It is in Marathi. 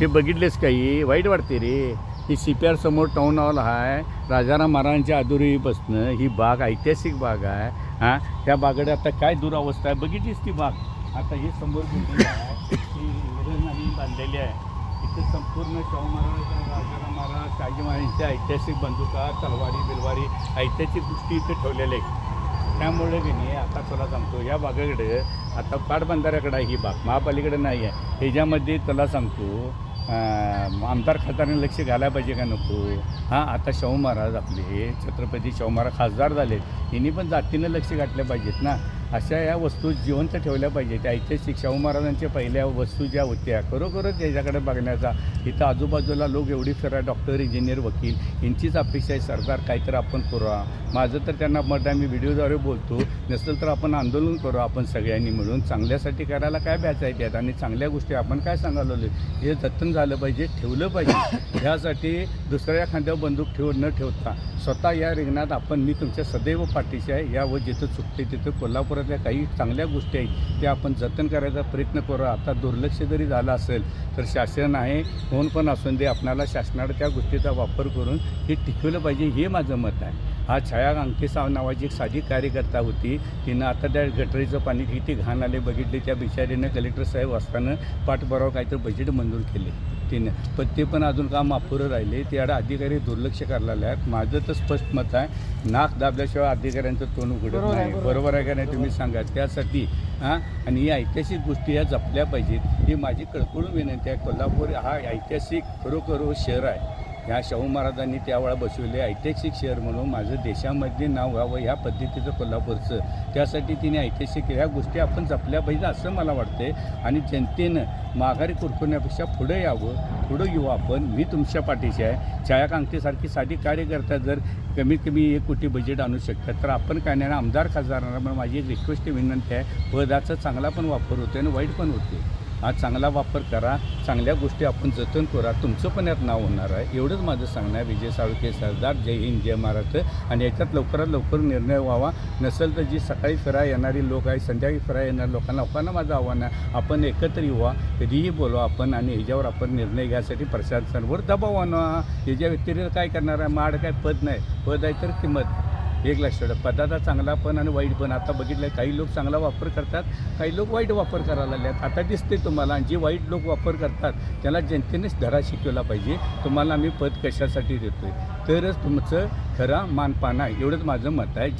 हे बघितलेस काही वाईट वाटते रे. ही सी पी आर समोर टाऊन हॉल आहे राजाराम महाराजांच्या आदुरीपासनं ही बाग ऐतिहासिक बाग आहे. हां? त्या बागेत आता काय दुरावस्था आहे? बघितलीस ती बाग? आता ही समोर आहे. ही हिरण बांधलेली आहे. इथे संपूर्ण शाहू महाराज राजाराम महाराज शहाजी महाराजांच्या ऐतिहासिक बंदुका तलवारी बिलवारी ऐतिहासिक गोष्टी इथे ठेवलेल्या आहेत. त्यामुळे की नाही आता तुला सांगतो या बागेकडे आता पाटबंधाऱ्याकडे ही बाग. महापालिकेकडे नाही आहे. ह्याच्यामध्ये तुला सांगतो आमदार खासदारांनी लक्ष घालायला पाहिजे का नको? हां आता शाहू महाराज आपले छत्रपती शाहू महाराज खासदार झालेत. यांनी पण जातीनं लक्ष घातलं पाहिजेत ना. अशा या वस्तू जिवंत ठेवल्या पाहिजेत ऐतिहासिक शाहू महाराजांच्या पहिल्या वस्तू ज्या होत्या खरोखरच याच्याकडे बघण्याचा इथं आजूबाजूला लोक एवढी फिरा डॉक्टर इंजिनियर वकील यांचीच अपेक्षा आहे सरकार काहीतरी आपण करूया माझं तर त्यांना मत आहे मी व्हिडिओद्वारे बोलतो. नसेल तर आपण आंदोलन करू आपण सगळ्यांनी मिळून. चांगल्यासाठी करायला काय ब्याच आहे त्यात? आणि चांगल्या गोष्टी आपण काय सांगायला हे जतन झालं पाहिजे ठेवलं पाहिजे. ह्यासाठी दुसऱ्या खांद्यावर बंदूक ठेवून न ठेवता स्वतः या रिंगणात आपण मी तुमच्या सदैव पाठीशी आहे. या व जिथं चुकते तिथं कोल्हापुरातल्या काही चांगल्या गोष्टी आहेत त्या आपण जतन करायचा प्रयत्न करू. आता दुर्लक्ष जरी झालं असेल तर शासन आहे कोण पण असून दे आपणाला शासनाला त्या गोष्टीचा वापर करून हे टिकवलं पाहिजे हे माझं मत आहे. हा छाया अंकेसाव नावाची एक साधी कार्यकर्ता होती. तिनं आता त्या गटरीचं पाणी किती घाण आले बघितले त्या बिचारीनं कलेक्टर साहेब असताना पाठबरावर काहीतरी बजेट मंजूर केले तिनं पण ते पण अजून काम अपुरं राहिले. त्याला अधिकारी दुर्लक्ष करायला आहेत माझं तर स्पष्ट मत आहे नाक दाबल्याशिवाय अधिकाऱ्यांचं तोंड उघडत नाही. बरोबर. बरोबर आहे का नाही तुम्ही सांगा. त्यासाठी हां? आणि ही ऐतिहासिक गोष्टी या जपल्या पाहिजेत. ही माझी कळकळून विनंती आहे. कोल्हापूर हा ऐतिहासिक खरोखर शहर आहे. ह्या शाहू महाराजांनी त्यावेळा बसवले ऐतिहासिक शहर म्हणून माझं देशामध्ये नाव व्हावं ह्या पद्धतीचं कोल्हापूरचं. त्यासाठी तिने ऐतिहासिक ह्या गोष्टी आपण जपल्या पाहिजे असं मला वाटतंय. आणि जनतेनं माघारी कुरकुरण्यापेक्षा पुढं यावं पुढं येऊ आपण. मी तुमच्या पाठीशी आहे. छायाकांक्षेसारखी साधी कार्यकर्ता जर कमीत कमी एक कोटी बजेट आणू शकतात. तर आपण काय नाही आमदार खासदारांना पण माझी एक रिक्वेस्ट विनंती आहे. पदाचा चांगला पण वापर होतो आणि वाईट पण होते हा चांगला वापर करा चांगल्या गोष्टी आपण जतन करा. तुमचं पण यात नाव होणार आहे. एवढंच माझं सांगणं आहे. विजय साळुके सरदार जय हिंद जय महाराष्ट्र. आणि याच्यात लवकरात लवकर निर्णय व्हावा. नसेल तर जी सकाळी फिराय येणारी लोक आहे संध्याकाळी फिराय येणाऱ्या लोकांना लोकांना माझं आव्हान आहे. आपण एकत्र येऊवा कधीही बोलवा आपण आणि ह्याच्यावर आपण निर्णय घ्यायसाठी प्रशासनावर दबाव आणवा ह्याच्या व्यतिरिक्त काय करणार आहे? माड काय पद नाही. पद आहे तर किंमत. एक लक्षात ठेवा. पदाचा चांगला पण आणि वाईट पण. आता बघितलं काही लोक चांगला वापर करतात काही लोक वाईट वापर करायला लागल्यात आता दिसते तुम्हाला आणि जे वाईट लोक वापर करतात त्याला जनतेनेच धडा शिकवला पाहिजे. तुम्हाला आम्ही पद कशासाठी देतो आहे तरच तुमचं खरा मानपान आहे. एवढंच माझं मत आहे.